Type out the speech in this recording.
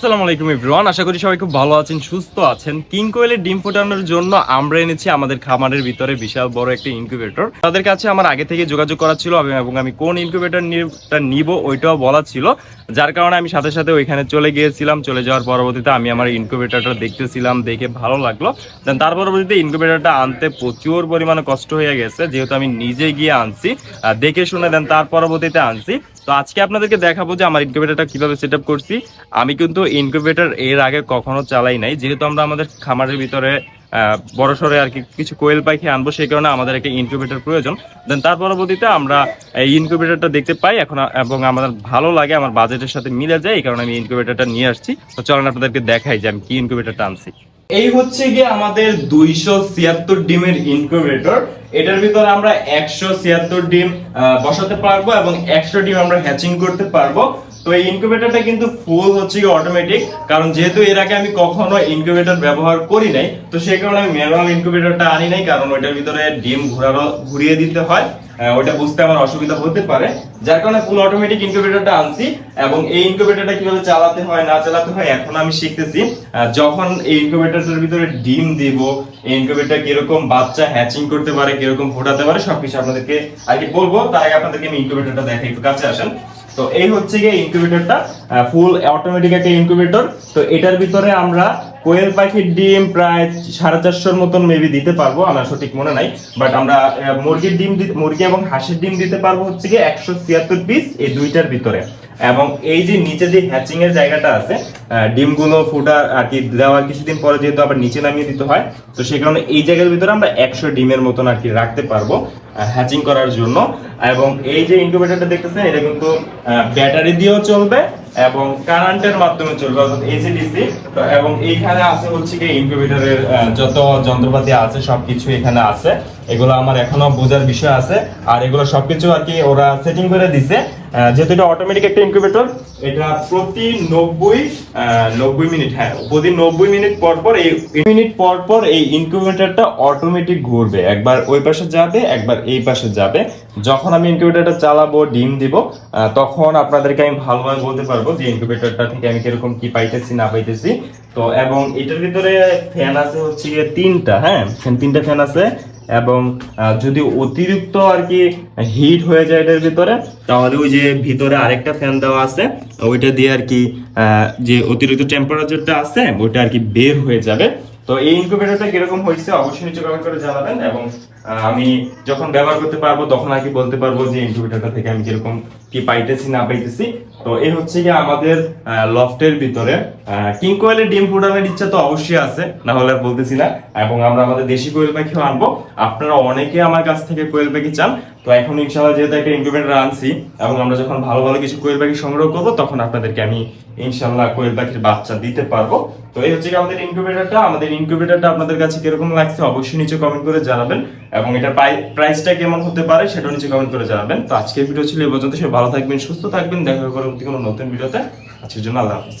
আসসালামু আলাইকুম এভরিওয়ান আশা করি সবাই খুব ভালো আছেন, সুস্থ আছেন। কিং কোয়েলের ডিম ফোটানোর জন্য আমরা এনেছি আমাদের খামারের ভিতরে বিশাল বড় একটা ইনকিউবেটর তাদের কাছে আমার আগে থেকে যোগাযোগ করা ছিল এবং- আমি কোন ইনকিউবেটর নিব ওইটাও বলা ছিল। যার কারণে আমি সাথে সাথে ওইখানে চলে গিয়েছিলাম। চলে যাওয়ার পরবর্তীতে আমি আমার ইনকিউবেটরটা দেখতেছিলাম, দেখে ভালো লাগল। দেন তার পরবর্তীতে ইনকিউবেটরটা আনতে প্রচুর পরিমাণে কষ্ট হয়ে গেছে। যেহেতু আমি নিজে গিয়ে আনছি দেখে শুনে দেন তার পরবর্তীতে আনছি। তো আজকে আপনাদেরকে দেখাবো যে আমার ইনকিউবেটরটা কীভাবে সেট করছি। আমি কিন্তু ইনকিউবেটর এর আগে কখনো চালাই নাই। যেহেতু আমরা আমাদের খামারের ভিতরে বড় সড়ে আর কি কিছু কোয়েল পাখি আনব, সেই কারণে আমাদের একটা ইনকিউবেটর প্রয়োজন। দেন তার পরবর্তীতে আমরা এই ইনকিউবেটরটা দেখতে পাই এখন, এবং আমাদের ভালো লাগে, আমার বাজেটের সাথে মিলে যায়, এই কারণে আমি ইনকিউবেটরটা নিয়ে আসছি। তো চলেন আপনাদেরকে দেখাই যে আমি কি ইনকিউবেটরটা আনছি। এই হচ্ছে গিয়ে আমাদের দুইশো ছিয়াত্তর ডিমের ইনকিউবেটর এটার ভিতরে আমরা একশো ছিয়াত্তর ডিম বসাতে পারব এবং একশো ডিম আমরা হ্যাচিং করতে পারব। তো এই ইনকিউবেটরটা কিন্তু ফুল হচ্ছে গিয়ে অটোমেটিক কারণ যেহেতু এর আগে আমি কখনো ইনকিউবেটর ব্যবহার করি নাই, তো সেই কারণে আমি ম্যানুয়াল ইনকিউবেটরটা আনি নাই, কারণ ওইটার ভিতরে ডিম ঘোরানো, ঘুরিয়ে দিতে হয়। ওটা বুঝতে আমার অসুবিধা হতে পারে। যার কারণে ফুল অটোমেটিক ইনকিউবেটরটা আনছি, এবং এই ইনকিউবেটরটা কীভাবে চালাতে হয়, না চালাতে হয়, এখন আমি শিখতেছি। যখন এই ইনকিউবেটরটার ভিতরে ডিম দিব, এই ইনকিউবেটর কীরকম বাচ্চা হ্যাচিং করতে পারে, কীরকম ফোটাতে পারে, সবকিছু আপনাদেরকে আর কি বলব। তার আগে আপনাদেরকে আমি ইনকিউবেটরটা দেখাই, একটু কাছে আসেন। তো এই হচ্ছে গিয়ে ইনকিউবেটরটা ফুল অটোমেটিক একটা ইনকিউবেটর তো এটার ভিতরে আমরা কোয়েল পাখির ডিম প্রায় সাড়ে চারশোর মতন মেবি দিতে পারব, আমার সঠিক মনে নাই। বাট আমরা মুরগির ডিম মুরগি এবং হাঁসের ডিম দিতে পারব হচ্ছে গিয়ে একশো ছিয়াত্তর পিস এই দুইটার ভিতরে। এবং এই যে নিচে যে হ্যাচিং এর জায়গাটা আছে ডিমগুলো ফুটা আর কি দেওয়ার কিছুদিন পরে যেহেতু আবার নিচে নামিয়ে দিতে হয়, তো সেই কারণে এই জায়গার ভিতরে আমরা একশো ডিমের মতন আর কি রাখতে পারব হ্যাচিং করার জন্য। এবং এই যে ইনকিউবেটরটা দেখতেছেন, এটা কিন্তু ব্যাটারি দিয়েও চলবে এবং কারেন্টের মাধ্যমে চলবে, অর্থাৎ এসিডিসি এবং এইখানে আছে হচ্ছে কি ইনকিউবেটরের যত যন্ত্রপাতি আছে, সবকিছু এখানে আছে। এগুলো আমার এখনও বোঝার বিষয় আছে। আর এগুলো সবকিছু আর কি ওরা সেটিং করে দিছে। যেহেতু এটা অটোমেটিক একটা ইনকিউবেটর এটা প্রতি নব্বই নব্বই মিনিট হ্যাঁ প্রতি নব্বই মিনিট পর পর এই মিনিট পর পর এই ইনকিউবেটরটা অটোমেটিক ঘুরবে। একবার ওই পাশে যাবে, একবার এই পাশে যাবে। যখন আমি ইনকিউবেটরটা চালাবো, ডিম দিব তখন আপনাদেরকে আমি ভালোভাবে বলতে পারব যে ইনকিউবেটরটা থেকে আমি কীরকম কি পাইতেছি, না পাইতেছি। তো, এবং এটার ভিতরে ফ্যান আছে হচ্ছে তিনটা হ্যাঁ তিনটা ফ্যান আছে। এবং যদি অতিরিক্ত আর কি হিট হয়ে যায় এটার ভিতরে, তাহলে ওই যে ভিতরে আরেকটা ফ্যান দেওয়া আছে, ওইটা দিয়ে আর কি যে অতিরিক্ত টেম্পারেচারটা আছে, ওইটা আর কি বের হয়ে যাবে। তো এই ইনকিউবেটরটা কীরকম হয়েছে অবশ্যই নিচে কমেন্ট করে জানাবেন এবং আমি যখন ব্যবহার করতে পারব, তখন আর কি বলতে পারব যে ইনকিউবেটরটা থেকে আমি কীরকম কি পাইতেছি, না পাইতেছি? তো এই হচ্ছে কি আমাদের লফটের ভিতরে। কিং কোয়েলের ডিম ফুটানোর ইচ্ছা তো অবশ্যই আছে, না হলে বলতেছি না। এবং আমরা আমাদের দেশি কোয়েল পাখিও আনব। আপনারা অনেকে আমার কাছ থেকে কোয়েল পাখি চান। তো এখন ইনশাআল্লাহ যেহেতু একটা ইনকিউবেটর আনছি, এবং আমরা যখন ভালো ভালো কিছু কোয়েল পাখি সংগ্রহ করব, তখন আপনাদেরকে আমি ইনশাল্লাহ কোয়েল পাখির বাচ্চা দিতে পারব। তো এই হচ্ছে কি আমাদের ইনকিউবেটরটা আমাদের ইনকিউবেটরটা আপনাদের কাছে কীরকম লাগছে অবশ্যই নিচে কমেন্ট করে জানাবেন। এবং এটা প্রাইসটা কেমন হতে পারে, সেটাও নিচে কমেন্ট করে জানাবেন। তো আজকের ভিডিও ছিল এই পর্যন্ত সে ভালো থাকবেন সুস্থ থাকবেন দেখা পরবর্তী কোনো নতুন ভিডিওতে। আজকের জন্য আল্লাহ হাফিজ।